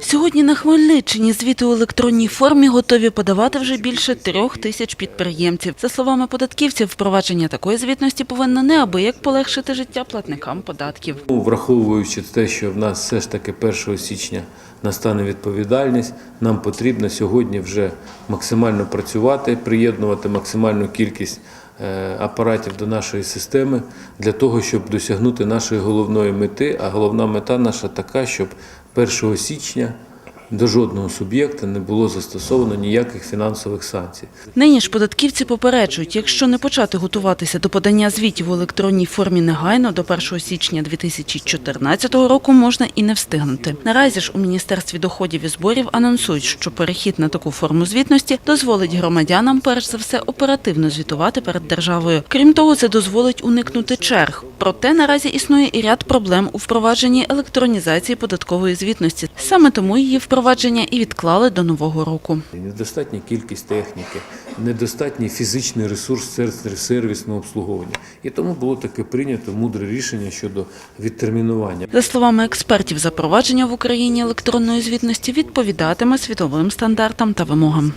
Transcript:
Сьогодні на Хмельниччині звіти у електронній формі готові подавати вже більше трьох тисяч підприємців. За словами податківців, впровадження такої звітності повинно неабияк полегшити життя платникам податків. Ну, Враховуючи те, що в нас все ж таки 1 січня настане відповідальність, нам потрібно сьогодні вже максимально працювати, приєднувати максимальну кількість е, апаратів до нашої системи для того, щоб досягнути нашої головної мети. А головна мета наша така, щоб 1 січня до жодного суб'єкта не було застосовано ніяких фінансових санкцій. Нині ж податківці попереджують, якщо не почати готуватися до подання звітів у електронній формі негайно, до 1 січня 2014 року можна і не встигнути. Наразі ж у Міністерстві доходів і зборів анонсують, що перехід на таку форму звітності дозволить громадянам перш за все оперативно звітувати перед державою. Крім того, це дозволить уникнути черг. Проте наразі існує і ряд проблем у впровадженні електронізації податкової звітності. Саме тому її впровадження і відклали до нового року. Недостатня кількість техніки, недостатній фізичний ресурс сер- сервісного обслуговування. І тому було таке прийнято мудре рішення щодо відтермінування. За словами експертів, запровадження в Україні електронної звітності відповідатиме світовим стандартам та вимогам.